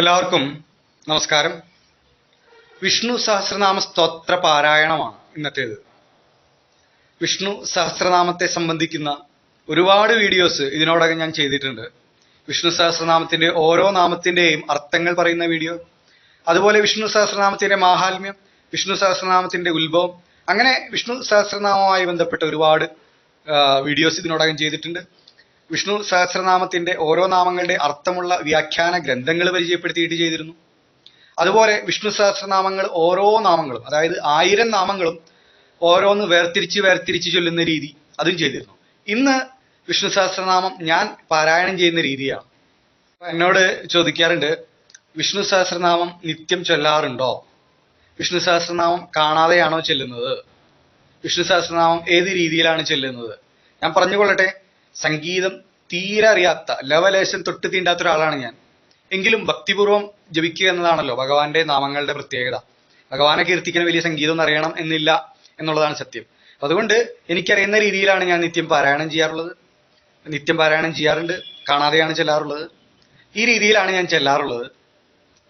എല്ലാവർക്കും നമസ്കാരം. വിഷ്ണു സഹസ്രനാമ സ്തോത്ര പാരായണമാണ് ഇന്നത്തേത്. വിഷ്ണു സഹസ്രനാമത്തെ സംബന്ധിക്കുന്ന ഒരുപാട് വീഡിയോസ് ഇതിനോടകം ഞാൻ ചെയ്തിട്ടുണ്ട്. വിഷ്ണു സഹസ്രനാമത്തിന്റെ ഓരോ നാമത്തിന്റെയും അർത്ഥങ്ങൾ പറയുന്ന വീഡിയോ അതുപോലെ വിഷ്ണു സഹസ്രനാമത്തിന്റെ മാഹാത്മ്യം വിഷ്ണു സഹസ്രനാമത്തിന്റെ ഉത്ഭവം അങ്ങനെ വിഷ്ണു സഹസ്രനാമവുമായി ബന്ധപ്പെട്ട ഒരുപാട് വീഡിയോസ് ഇതിനോടകം ചെയ്തിട്ടുണ്ട്. വിഷ്ണു സഹസ്രനാമത്തിന്റെ ഓരോ നാമങ്ങളുടെ അർത്ഥമുള്ള വ്യാഖ്യാന ഗ്രന്ഥങ്ങൾ പരിചയപ്പെടുത്തിയിട്ട് ചെയ്തിരുന്നു. അതുപോലെ വിഷ്ണു സഹസ്രനാമങ്ങൾ ഓരോ നാമങ്ങളും അതായത് ആയിരം നാമങ്ങളും ഓരോന്ന് വേർതിരിച്ച് വേർതിരിച്ച് ചൊല്ലുന്ന രീതി അതും ചെയ്തിരുന്നു. ഇന്ന് വിഷ്ണു സഹസ്രനാമം ഞാൻ പാരായണം ചെയ്യുന്ന രീതിയാണ്. എന്നോട് ചോദിക്കാറുണ്ട് വിഷ്ണു സഹസ്രനാമം നിത്യം ചൊല്ലാറുണ്ടോ? വിഷ്ണു സഹസ്രനാമം കാണാതെയാണോ ചെല്ലുന്നത്? വിഷ്ണു സഹസ്രനാമം ഏത് രീതിയിലാണ് ചെല്ലുന്നത്? ഞാൻ പറഞ്ഞുകൊള്ളട്ടെ സംഗീതം തീരെ അറിയാത്ത ലവലേശം തൊട്ട് തീണ്ടാത്ത ഒരാളാണ് ഞാൻ. എങ്കിലും ഭക്തിപൂർവം ജപിക്കുക എന്നതാണല്ലോ ഭഗവാന്റെ നാമങ്ങളുടെ പ്രത്യേകത. ഭഗവാനെ കീർത്തിക്കുന്ന വലിയ സംഗീതം അറിയണം എന്നില്ല എന്നുള്ളതാണ് സത്യം. അതുകൊണ്ട് എനിക്കറിയുന്ന രീതിയിലാണ് ഞാൻ നിത്യം പാരായണം ചെയ്യാറുള്ളത്. നിത്യം പാരായണം ചെയ്യാറുണ്ട് കാണാതെയാണ് ചെല്ലാറുള്ളത്. ഈ രീതിയിലാണ് ഞാൻ ചെല്ലാറുള്ളത്.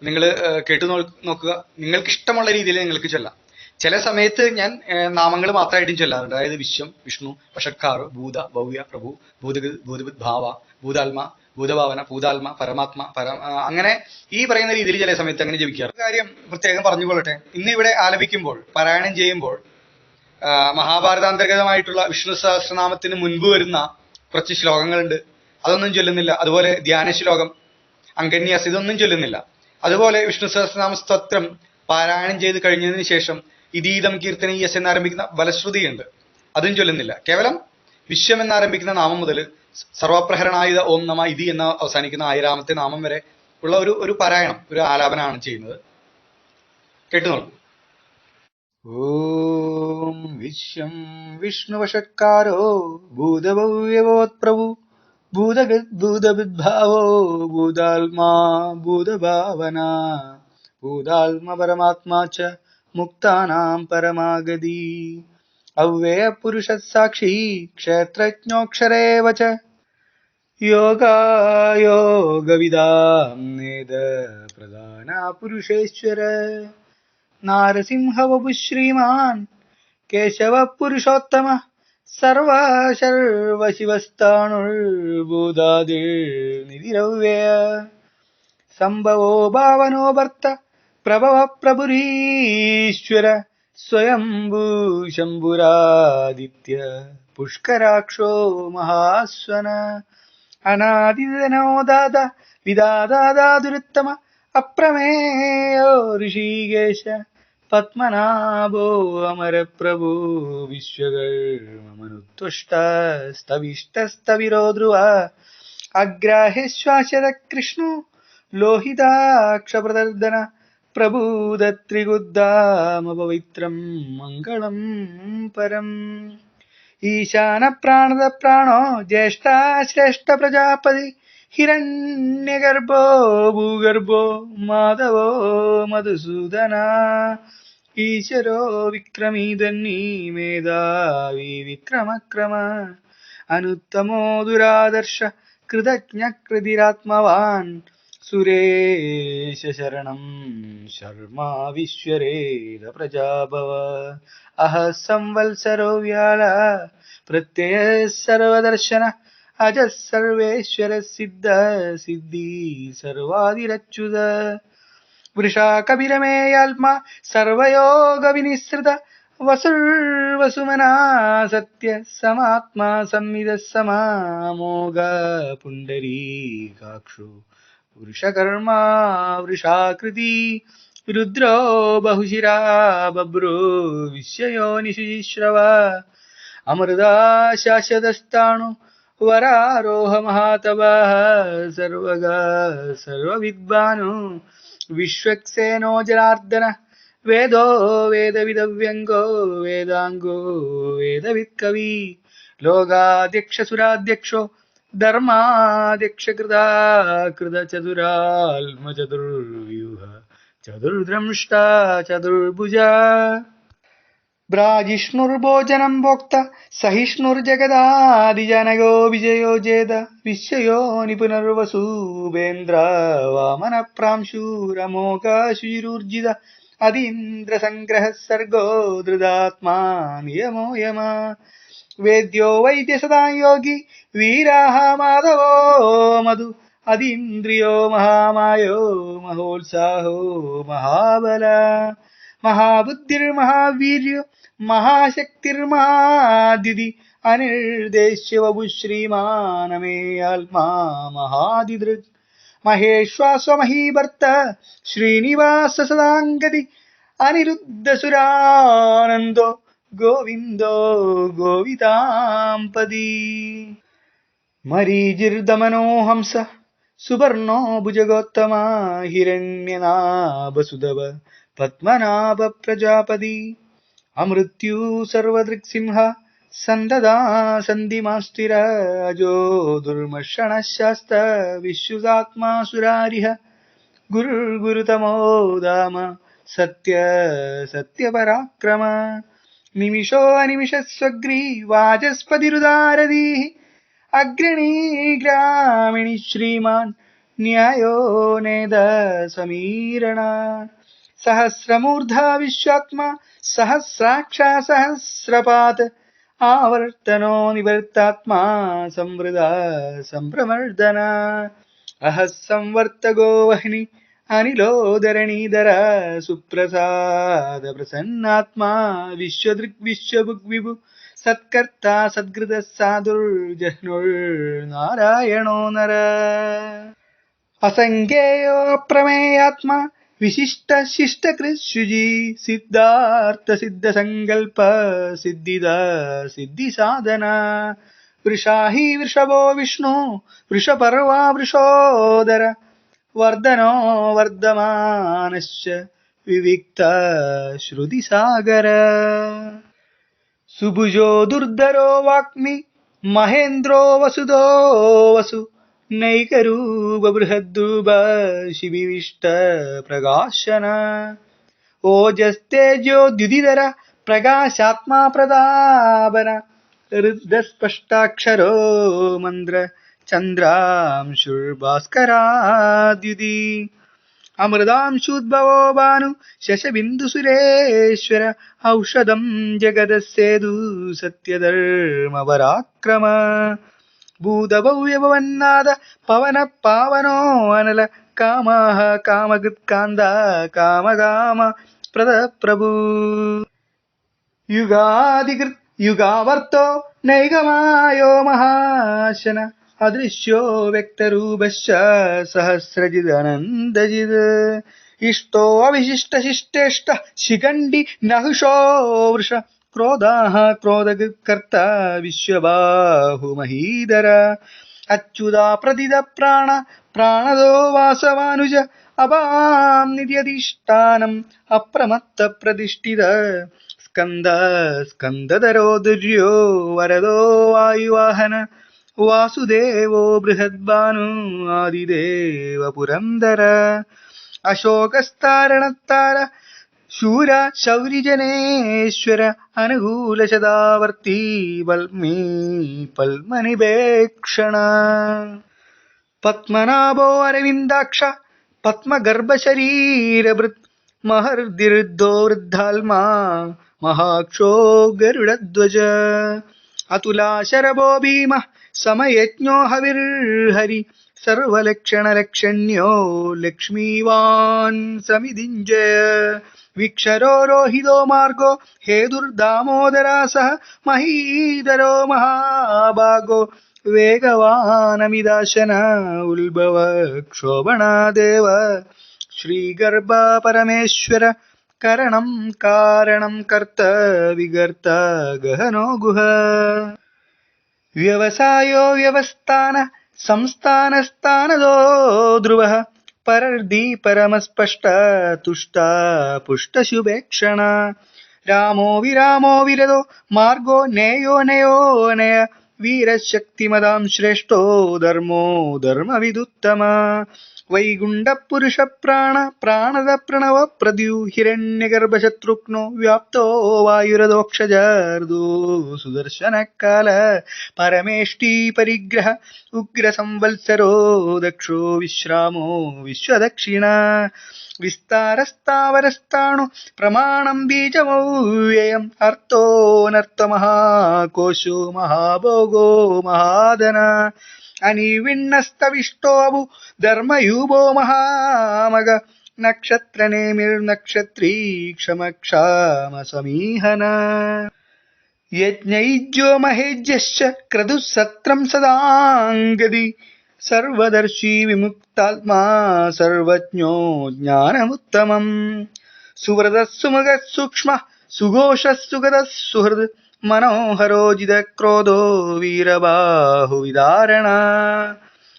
നിങ്ങൾ കേട്ടു നോക്കുക. നിങ്ങൾക്ക് ഇഷ്ടമുള്ള രീതിയിൽ നിങ്ങൾക്ക് ചെല്ലാം. ചില സമയത്ത് ഞാൻ നാമങ്ങൾ മാത്രമായിട്ടും ചൊല്ലാറുണ്ട്. അതായത് വിശ്വം വിഷ്ണു വഷക്കാർ ഭൂത ഭവ്യ പ്രഭു ഭൂതഗ ഭൂതബുദ് ഭാവ ഭൂതാത്മ ഭൂതഭാവന ഭൂതാത്മ പരമാത്മ പര അങ്ങനെ ഈ പറയുന്ന രീതിയിൽ ചില സമയത്ത് അങ്ങനെ ജപിക്കാറ് കാര്യം പ്രത്യേകം പറഞ്ഞുകൊള്ളട്ടെ. ഇന്ന് ഇവിടെ ആലപിക്കുമ്പോൾ പാരായണം ചെയ്യുമ്പോൾ മഹാഭാരതാന്തർഗതമായിട്ടുള്ള വിഷ്ണു സഹസ്രനാമത്തിന് മുൻപ് വരുന്ന കുറച്ച് ശ്ലോകങ്ങളുണ്ട്. അതൊന്നും ചൊല്ലുന്നില്ല. അതുപോലെ ധ്യാന ശ്ലോകം അങ്കന്യാസ് ഇതൊന്നും ചൊല്ലുന്നില്ല. അതുപോലെ വിഷ്ണു സഹസ്രനാമ സ്തോത്രം പാരായണം ചെയ്ത് കഴിഞ്ഞതിന് ശേഷം ഇതീതം കീർത്തനീയസ് എന്നാരംഭിക്കുന്ന ബലശ്രുതിയുണ്ട് അതും ചൊല്ലുന്നില്ല. കേവലം വിശ്വം എന്നാരംഭിക്കുന്ന നാമം മുതൽ സർവപ്രഹരണായുധ ഓം നമ ഇതി എന്ന അവസാനിക്കുന്ന ആയിരാമത്തെ നാമം വരെ ഉള്ള ഒരു ഒരു പാരായണം ഒരു ആലാപനമാണ് ചെയ്യുന്നത്. കേട്ടു നോക്കൂ ഓം വിശ്വം വിഷ്ണുവശക്കാരോ ഭൂതഭവ്യവോത്പ്രഭു ഭൂതഗദ്ഭൂതവിദ്ഭാവോ ഭൂതാത്മാ ഭൂതഭാവന ഭൂതാത്മ പരമാത്മാ ച മുക്താനാം പരമാഗതി. അവ്യയപുരുഷ സാക്ഷി ക്ഷേത്രജ്ഞോക്ഷരേവ ച യോഗായോഗവിദാം നേദ പ്രധാന പുരുഷേശ്വര. നാരസിംഹവപു ശ്രീമാൻ കേശവ പുരുഷോത്തമ സർവ ശർവ ശിവസ്ഥാണുർഭൂതാതിർനിധിരവ്യയ സംഭവോ ഭാവനോ ഭർത്ത ಪ್ರಭವ ಪ್ರಭುರೀಶ್ವರ ಸ್ವಯಂಭೂ ಶಂಭುರಾದಿತ್ಯ ಪುಷ್ಕರಾಕ್ಷೋ ಮಹಾಸ್ವನ. ಅನಾದಿದನೋದಾದ ವಿದಾದಾದುರುತ್ತಮ ಅಪ್ರಮೇಯೋ ಋಷಿಗೇಶ ಪದ್ಮನಾಭೋ ಅಮರ ಪ್ರಭು ವಿಶ್ವಗರ್ಮನುತ್ವಷ್ಟ ಸ್ತವಿಷ್ಟಸ್ತವಿರೋ ಧ್ರುವ ಅಗ್ರಾಹ್ಯ ಶಾಶ್ವತ ಕೃಷ್ಣು ಲೋಹಿತಾಕ್ಷಪ್ರದರ್ದನ പവിത്രം മംഗളം പരം. ഈശാന പ്രാണത പ്രാണോ ജ്യേഷ്ഠ ശ്രേഷ്ഠ പ്രജാപതി ഹിരണ്യഗർഭോ ഭൂഗർഭോ മാധവോ മധുസൂദന. ഈശ്വരോ വിക്രമീതന്നീ മേധാവി വിക്രമക്രമ. അനുത്തമോ ദുരാദർശ കൃതജ്ഞ सुरेशशरणं शर्मा विश्वरेदप्रजाभव अह संवत्सरो व्याला प्रत्ययः सर्वदर्शनः अजः सर्वेश्वरसिद्ध सिद्धि सर्वादिरच्युत वृषा कविरमेयाल्मा सर्वयोगविनिःसृत वसुर्वसुमना सत्य समात्मा संविदः समामोगा पुण्डरीकाक्षो ವೃಷಕರ್ಮಾ ವೃಷಾಕೃತಿ ರುದ್ರೋ ಬಹುಶಿರಾ ಬಬ್ರೋ ವಿಶ್ವಯೋ ನಿಶಿಶ್ರವ ಅಮೃತ ಶಾಶ್ವತಸ್ಥಾಣು ವರಾರೋಹ ಮಹಾತವ ಸರ್ವಗ ಸರ್ವವಿದ್ವಾನು ವಿಶ್ವಕ್ಸೇನೋ ಜನಾರ್ದನ ವೇದೋ ವೇದವಿದವ್ಯಂಗೋ ವೇದಾಂಗೋ ವೇದವಿತ್ಕವಿ ಲೋಗಾಧ್ಯಕ್ಷ ಸುರಾಧ್ಯಕ್ಷೋ धर्मादिक्षकृता कृतचतुराल्मचतुर्व्यूह चतुर्द्रंष्टा चतुर्भुजा। ब्राजिष्णुर्भोजनं भोक्त सहिष्णुर्जगदादिजनयो विजयो जेद विश्वयो निपुनर्वसुवेन्द्र वामनप्रांशूरमोकाशीरूर्जिद अधिन्द्रसङ्ग्रहः सर्गो धृदात्मा नियमो यमा। வேத்யோ வைத்தியசதாம் யோகி வீராக மாதவோ மது அதீந்திரியோ மகாமாயோ மகோத்சாஹோ மகாபல மகாபுத்திர்மகாவீர்யோ மகாசக்திர்மகாதிதி அனிர்தேஷ்யவபு ஸ்ரீமானமே ஆத்மா மகாதிதிருக் மகேஷ்வாஸ்வமஹீபர்த்த ஸ்ரீனிவாச சதாங்கதி அனிருத்தசுரானந்தோ गोविन्दो गोविदाम्पदी मरीजिर्दमनो हंस सुवर्णो भुजगोत्तमा हिरण्यनाभसुधव पद्मनाभप्रजापदी अमृत्यु सर्वदृक्सिंह सन्ददा सन्धिमास्तिरजो दुर्मणशस्त विश्वगात्मा सुरारिः गुरुर्गुरुतमो दाम सत्य सत्यसत्यपराक्रम निमिषो अनिमिषस्वग्रीवाचस्पतिरुदारदीः अग्रणी ग्रामिणि श्रीमान् न्यायो नेद समीरणा सहस्रमूर्धा विश्वात्मा सहस्राक्षा सहस्रपात्। आवर्तनो निवर्तात्मा संवृदा सम्प्रमर्दना अहः संवर्तगो गोवहिनि अनिलोदरणीधर सुप्रसाद प्रसन्नात्मा विश्वदृग्विश्व सत्कर्ता सद्गृतसाधुर्जह्नुर् साधुर्जह्नुर्नारायणो नर। असङ्ख्येयोऽप्रमेयात्मा विशिष्ट सिद्धार्थसिद्धसङ्कल्प कृष्युजी सिद्धार्थ सिद्धिदा सिद्धिसाधना। वृषा हि वृषभो विष्णु वृषपर्वा वृषोदर। वर्धनो वर्धमानश्च विविक्त श्रुतिसागर। सुभुजो दुर्धरो वाक्मि महेन्द्रो वसुधो वसु नैकरूपबृहद्रुवशिविविष्ट प्रकाशन। ओजस्तेजो द्युदिधर प्रकाशात्मा प्रदापन रुद्धस्पष्टाक्षरो मन्द्र చంద్రాంశుర్భాస్కరాద్యుది అమృదాంశుద్భవో భాను శశబిందుసురేశ్వర ఔషధం జగదస్సేదు సత్యధర్మవరాక్రమ భూతభవ్యభవన్నాద పవన పావనో అనల కామాహ కామగృత్కాంద కామగామ ప్రద ప్రభు యుగాదిగృత్ యుగావర్తో నైగమాయో మహాశన ഭാനു ശിഷ്ടേഷ്ട ശിഖണ്ഡി നഹുഷോ വൃഷ ഭൂതഭവ്യഭവന്നാദ പവന പാവനോ അനല അച്യുതാ പ്രതിത പ്രാണ പ്രാണദോ വാസവാനുജ അപാം യുഗാവർത്തോ അപ്രമത്ത പ്രതിഷ്ഠിത. സ്കന്ധ സ്കന്ധതരോ ദുര്യോ വരദോ അവിശിഷ്ടശിഷ്ടേഷ്ട വാസുദേവോ ബൃഹദ്ഭാനു ആദിദേവ പുരന്ദര. അശോകസ്താരണത്താര ശൂര ശൗരിജനേശ്വര അനുകൂല ശതാവർത്തി പൽമീ പൽമനിപേക്ഷണ പത്മനാഭോ അരവിന്ദാക്ഷ പത്മഗർഭശരീരഭൃത് മഹർദിരുദ്ധോ വൃദ്ധാത്മാ മഹാക്ഷോ ഗരുഡധ്വജ അതുലാശരഭോ ഭീമ സമയജ്ഞോ ഹവിർഹരി സർവലക്ഷണലക്ഷണ്യോ ലക്ഷ്മീവാൻ സമിതിഞ്ജയ വിക്ഷരോ രോഹിതോ മാർഗോ ഹേതുർദാമോദരാ സഹ മഹീധരോ മഹാഭാഗോ വേഗവാനമിദാശന ഉത്ഭവ ക്ഷോഭണാദേവ ശ്രീഗർഭ പരമേശ്വര കരണം കാരണം കർത്ത വികർത്ത ഗഹനോ ഗുഹ. व्यवसायो व्यवस्थान संस्थानस्थानदो ध्रुवः। परर्दी परमस्पष्ट तुष्टा पुष्टशुभेक्षण रामो विरामो विरदो मार्गो नेयो नयो नय। वीरशक्तिमदां श्रेष्ठो धर्मो धर्मविदुत्तमा। वैगुण्डपुरुषप्राणप्राणदप्रणवप्रदु हिरण्यगर्भशत्रुघ्नो व्याप्तो वायुरदोक्षजार्दु सुदर्शनकाल परमेष्टि परिग्रह उग्रसंवत्सरो दक्षो विश्रामो विश्वदक्षिणा। विस्तारस्तावरस्ताणु प्रमाणम् बीजमव्ययम् अर्थोऽनर्थमहाकोशो महाभोगो महादन। अनिविण्णस्तविष्टोऽबु धर्मयूभो महामग। नक्षत्रनेमिर्नक्षत्री नक्षत्रनेमिर्नक्षत्रीक्षमक्षामसमीहन यज्ञैज्यो महेज्यश्च क्रतुः सत्रम् सदाङ्गदि സർവദർശി വിമുക്താത്മാ സർവജ്ഞോ ജ്ഞാനമുത്തമം. സുഹൃതസുമുഖ സുമുഖ സൂക്ഷ്മ സുഘോഷ സുഹൃത് മനോഹരോ മനോഹരോജിത ക്രോധോ വീരബാഹുവിധാരണ.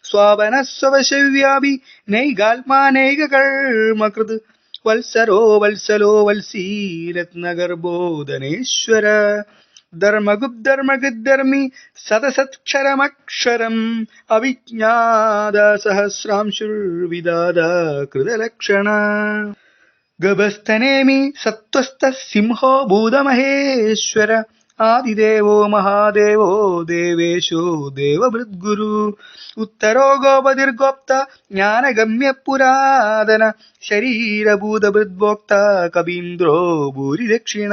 സ്വാപനസ്വശവ്യാപി നൈകാത്മാനൈകകർമ്മകൃത് വത്സരോ വത്സലോ വത്സീ धर्मगुब्धर्मगुद् धर्मि सदसत्क्षरमक्षरम् अविज्ञादसहस्रां शुर्विदाकृतलक्षणा गभस्तनेमि सत्त्वस्थः सिंहो भूतमहेश्वर। ఆదిదేవో మహాదేవో దేవేశో దేవభృద్గురు. ఉత్తరో గోపతిర్గోప్త జ్ఞానగమ్య పురాతన శరీరభూతభృద్భోక్త కవీంద్రో భూరి దక్షిణ.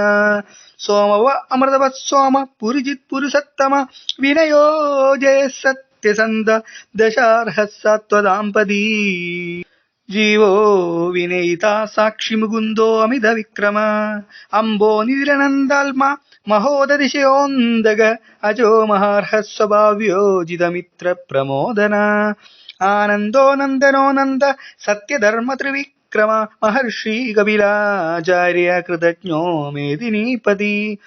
సోమవ అమృతవత్ సోమ పురిజిత్ పురుషత్తమ వినయో జయ సత్యసంద దశార్హ సత్వదాంపదీ జీవో వినయిత సాక్షి ముగుందో అమిత విక్రమ. అంబో నిరనందాల్మ మహోదదిశయోందగ అజో మహార్హస్వభావ్యోజితమిత్ర ప్రమోదన. ఆనందో నందనో నంద సత్యధర్మ త్రివిక్రమ. మహర్షి కపిలాచార్య కృతజ్ఞో మేదినీపతి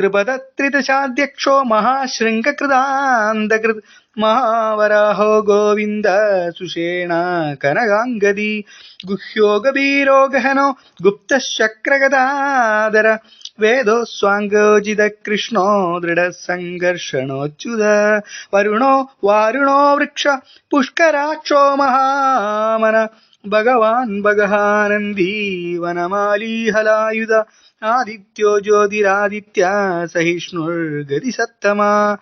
ത്രിപദത്രിദശാധ്യക്ഷോ മഹാശൃംഗകൃതാന്തകൃത് മഹാവരാഹോ ഗോവിന്ദ സുഷേണ കനകാംഗതി ഗുഹ്യോ ഗഭീരോ ഗഹനോ ഗുപ്തശക്രഗദാദര വേദോ സ്വാങ്കോജിത കൃഷ്ണോ ദൃഢസംഘർഷണോച്യുത വരുണോ വാരുണോ വൃക്ഷ പുഷ്കരാക്ഷോ മഹാമന ഭഗവാൻ ഭഗഹാനന്ദീ വനമാലീഹലായുധ ആദിത്യോ ജ്യോതിരാദിത്യ സഹിഷ്ണുർഗതി സത്തമാ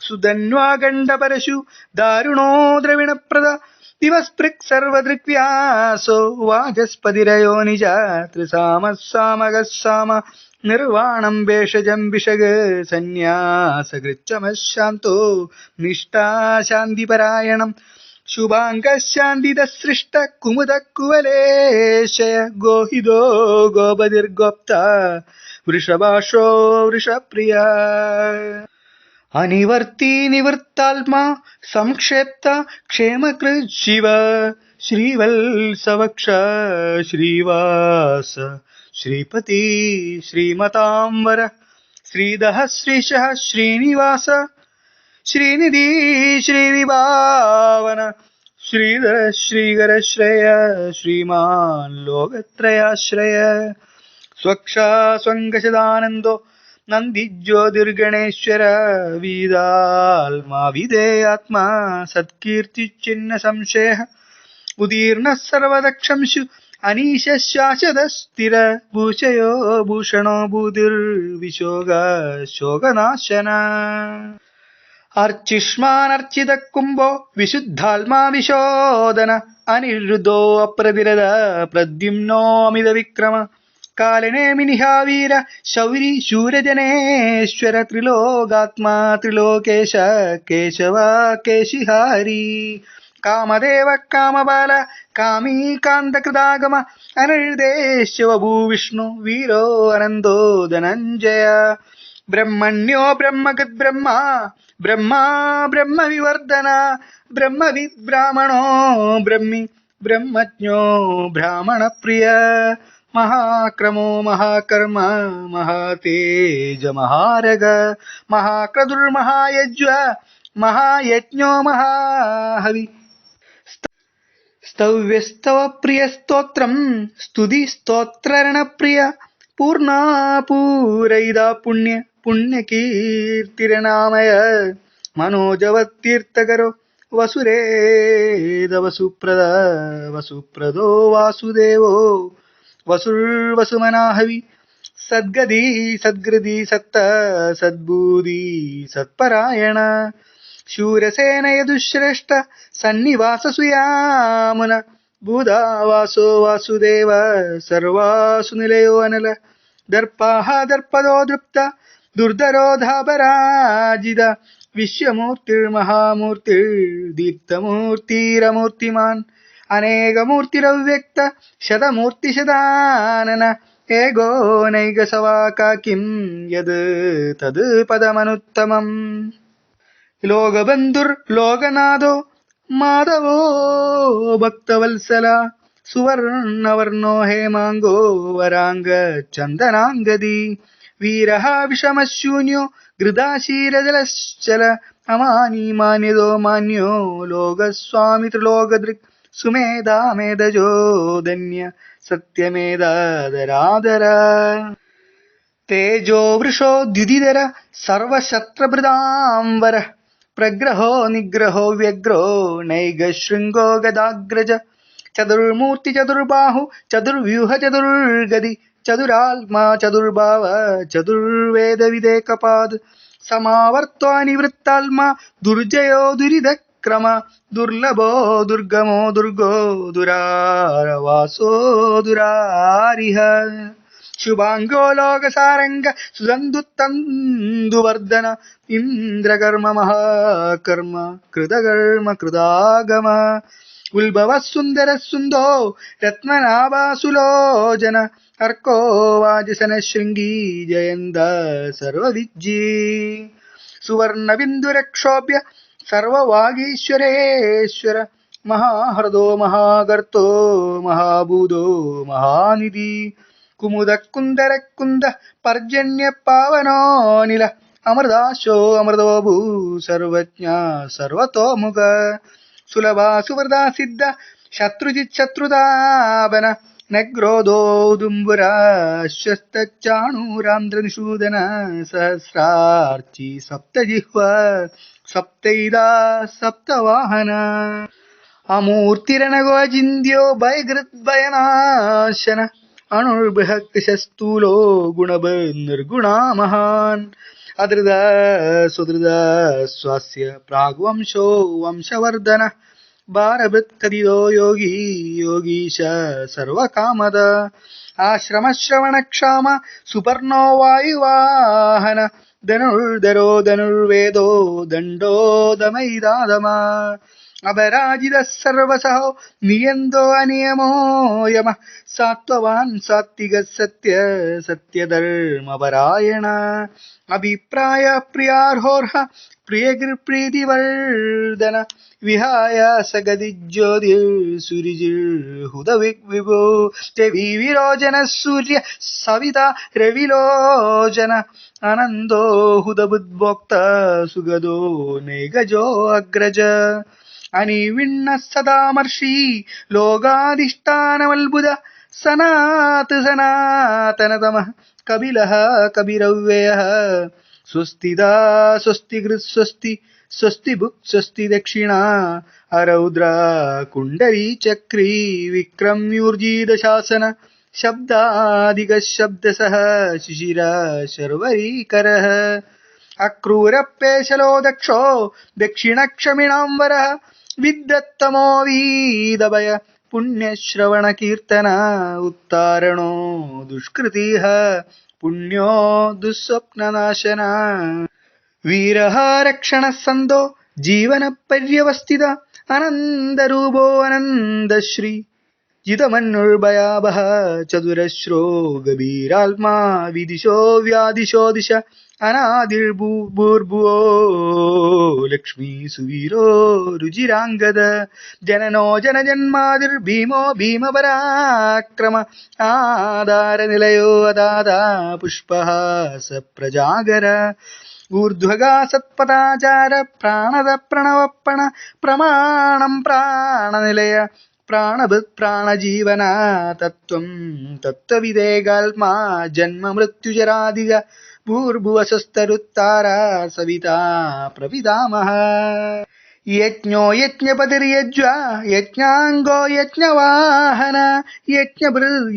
സുധന്വാഗണ്ഡപരശു ദാരുണോ ദ്രവിണപ്രദ. ദിവസ്പൃക് സർവദൃക്വ്യാസോ വാചസ്പതിരയോ നിജ ത്രിസാമസാമകസാമ നിർവാണം വേഷജം വിഷഗ് സന്യാസകൃച്ചമശാന്തോ നിഷ്ഠാശാന്തിപരായണം. शुभाङ्कन्दिष्ट कुमुद कुवलेशय गोहिदो गोपतिर्गोप्ता वृषभाषो वृषप्रिया। अनिवर्ती निवृत्तात्मा संक्षेप्त क्षेम कृ शिव श्रीवल् श्रीवास श्रीपती श्रीमताम्बर श्रीदः श्रीशः श्रीनिवास ശ്രീനിധി ശ്രീവിഭാവന. ശ്രീധര ശ്രീകര ശ്രേയ ശ്രീമാൻ ലോകത്രയാശ്രയ. സ്വക്ഷാ സ്വങ്കശദാനന്ദോ നന്ദിജ്യോതിർഗണേശ്വര വീതാത്മാ വിധേയാത്മാ സത്കീർത്തിച്ചിന്ന സംശയ. ഉദീർണ സർവദക്ഷംശു അനീശ ശാശ്വത സ്ഥിര ഭൂഷയോ ഭൂഷണോ ഭൂതിർവിശോക ശോകനാശന. അർച്ചിഷ്മാനർച്ചിത കുംഭോ വിശുദ്ധാത്മാ വിശോദന അനിരുദ്ധോ അപ്രതിരത പ്രദ്യുമ്നോ അമിത വിക്രമ കാലനേ മിനിഹാവീര ശൗരി ശൂരജനേശ്വര ത്രിലോകാത്മാ ത്രിലോകേശ കേശവ കേശിഹാരി കാമദേവ കാമബാല കാമീ കാന്തകൃതാഗമ അനരുദേശവ ഭൂവിഷ്ണു വീരോ അനന്തോ ധനഞ്ജയ బ్రహ్మణ్యో బ్రహ్మగద్ బ్రహ్మ బ్రహ్మ బ్రహ్మ వివర్ధన బ్రహ్మ విబ్రాహ్మణో బ్రహ్మి బ్రహ్మజ్ఞో బ్రాహ్మణ ప్రియ. మహాక్రమో మహాకర్మ మహాతేజ మహారగ మహాక్రదుర్మహాయజ్వ మహాయజ్ఞో మహాహవి. స్తవ్యస్తవ ప్రియ స్తోత్రం స్తుతి స్తోత్రరణ ప్రియ పూర్ణా పూరైదా పుణ్య. ಪುಣ್ಯಕೀರ್ತಿರನಾಮಯ ಮನೋಜವತ್ತೀರ್ಥಗರು ವಸುರೇದ ವಸುಪ್ರದ, ವಸುಪ್ರದೋ ವಾಸುದೇವೋ ವಸುರ್ವಸುಮನಾಹವಿ ಸದ್ಗದಿ ಸದ್ಗೃದಿ ಸತ್ತ ಸದ್ಬೂದಿ ಸತ್ಪರಾಯಣ, ಶೂರಸೇನೆಯ ದುಶ್ರೇಷ್ಠ ಸನ್ನಿವಾಸಸುಯಾಮುನ ಭೂಧಾವಾಸೋ ವಾಸುದೇವ ಸರ್ವಾಸು ನಿಲಯೋ ಅನಲ, ದರ್ಪಾಹ ದರ್ಪದೋ ದೃಪ್ತ ദുർധരോധാപരാജിത വിശ്വമൂർത്തിർമഹാമൂർത്തിർ ദീപ്തമൂർത്തിരമൂർത്തിമാൻ അനേകമൂർത്തിരവ്യക്ത ശതമൂർത്തി ശതാനന നൈകസവാക കിം യത് തത് പദമനുത്തമം. ലോകബന്ധുർ ലോകനാഥോ മാധവോ ഭക്തവത്സല സുവർണവർണോ ഹേമാങ്കോ വരാംഗ ചന്ദനാംഗതി വീരഃ വിഷമശൂന്യോ ഗൃദാശീരജലശ്ചല അമാനീ മാന്യതോ മാന്യോ ലോകസ്വാമി ത്രിലോകദൃക് സുമേധാ മേധജോ ധന്യ സത്യമേധാദരാദര തേജോ വൃഷോ ദ്യുതിധര സർവശത്രഭൃതാംബര പ്രഗ്രഹോ നിഗ്രഹോ വ്യഗ്രോ നൈകശൃംഗോ ഗദാഗ്രജ ചതുർമൂർത്തി ചതുർബാഹു ചതുർവ്യൂഹ ചതുർഗതി ചതുരാത്മാ ചതുർഭാവ ചതുർവേദ വിദേകപാദ് സമാവർത്താനിവൃത്താത്മാ ദുർജയോ ദുരിതക്രമ ദുർലഭോ ദുർഗമോ ദുർഗോ ദുരാരവാസോ ദുരാരിഹ ശുഭാംഗോ ലോകസാരംഗ സുതന്തുത്തന്തുവർദ്ധന ഇന്ദ്രകർമ്മ മഹാകർമ്മ കൃതകർമ്മ കൃതാഗമ ഉത്ഭവ സുന്ദര സുന്ദോ രത്നനാഭാസുലോചന അർക്കോ വാജസന ശൃംഗീ ജയന്ത സർവവിജ്ജീ സുവർണബിന്ദുരക്ഷോഭ്യ സർവവാഗീശ്വരേശ്വര മഹാഹൃദോ മഹാഗർത്തോ മഹാഭൂതോ മഹാനിധി. കുമുദക്കുന്ദരക്കുന്ദ പർജന്യ പാവനോനില അമൃതാശോ അമൃതോ ഭൂ സർവജ്ഞ സർവതോമുഖ. സുലഭാ സുവൃതാ സിദ്ധ ശത്രുജിത് ശത്രുതാപന നഗ്രോദോദുംബുരാശ്വസ്തച്ചാണൂരാംധ്രനിഷൂദന സഹസ്രാർച്ചി സപ്തജിഹ്വ സപ്തൈദാ സപ്തവാഹന. അമൂർത്തിരണഗോചിന്യോ ഭയകൃദ്ഭയനാശന അണുർബൃഹക്തിശസ്തൂലോ ഗുണഭ നിർഗുണാ മഹാൻ അധൃത സുധൃത സ്വാസ്യ പ്രാഗ്വംശോ വംശവർദ്ധന. ಭಾರಭಕ್ತದಿದೋ ಯೋಗಿ ಯೋಗೀಶ ಸರ್ವಕಾಮದ ಆಶ್ರಮ ಶ್ರವಣ ಕ್ಷಾಮ ಸುಪರ್ಣೋ ವಾಯುವಾಹನ ಧನುರ್ಧರೋ ಧನುರ್ವೇದೋ ದಂಡೋ ದಮೈದಾದಮ അപരാജിത സർവസഹോ നിയന്തോ അനിയമോ യമ? സാത്വവാൻ സാത്വിക സത്യ സത്യധർമ്മപരായണ. അഭിപ്രായ പ്രിയാർഹോർഹ പ്രിയഗൃപ്രീതിവർദ്ധന വിഹായ സഗതി ജ്യോതിർ സുരിജിർ ഹുതവിക് വിഭോ രവി വിരോചന സൂര്യ സവിത രവിലോചന. അനന്തോ ഹുതബുദ്ഭോക്ത സുഗതോ നൈകജോ അഗ്രജ. അനിവിണ്ണ സദാമർഷി ലോകാധിഷ്ഠാനമത്ഭുത സനാത് സനാതനതമ കപില കപിരവ്യയ സ്വസ്തിദാ സ്വസ്തി ഹൃസ്വസ്തി സ്വസ്തി ഭുക് സ്വസ്തി ദക്ഷിണ അരൗദ്ര കുണ്ടരീ ചക്രീ വിക്രമ്യൂർജീത ശാസന ശബ്ദാധിക ശബ്ദസഹ ശിശിര ശർവരീകര അക്രൂരപ്പേശലോ ദക്ഷോ ദക്ഷിണക്ഷമിണാംബര വിദ്വത്തമോ വീതഭയ പുണ്യശ്രവണ കീർത്തന ഉത്താരണോ ദുഷ്കൃതീഹ പുണ്യോ ദുസ്വപ്നനാശന? വീരഹാരക്ഷണ രക്ഷണ സന്തോ ജീവന പര്യവസ്ഥിത അനന്തരൂപോ അനന്തശ്രീ. ജിതമന്നുൾഭയാവഹ ചതുരശ്രോ ഗഭീരാത്മാ വിദിശോ വ്യാദിശോ ദിശ അനാദിർഭൂർഭുവോ ലക്ഷ്മീ സുവീരോ രുചിരാംഗത. ജനനോ ജനജന്മാതിർ ഭീമോ ഭീമപരാക്രമ ആധാരനിലയോ അദാദാ പുഷ്പഹാസ പ്രജാഗര. ഊർധ്വഗാ സത്പദാചാര പ്രാണത പ്രണവപ്പണ പ്രമാണം പ്രാണനിലയ പ്രാണഭൃത് പ്രാണജീവന തത്വം തത്വവിവേകാത്മാ ജന്മ भूर्भुवसस्तरुत्तारा सविता प्रविदामः। यज्ञो यज्ञपतिर्यज्वा यज्ञाङ्गो यज्ञवाहन यज्ञकृ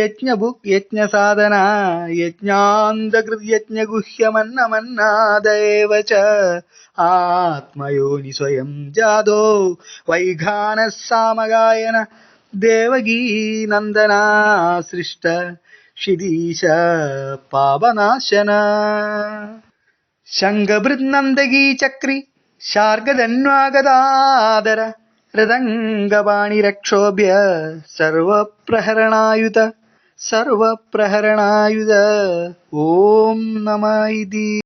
यज्ञभुक् यज्ञसाधना यज्ञान्तकृ च। आत्मयोनि स्वयं जादो वैघानः सामगायन देवगीनन्दनासृष्ट ക്ഷിതീശ പാപനാശന. ശംഖഭൃന്നന്ദകീ ചക്രി ശാർഗധന്വാഗതാദര ഹൃദംഗപാണിരക്ഷോഭ്യ സർവപ്രഹരണായുധ. സർവപ്രഹരണായുധ. ഓം നമ ഇതി.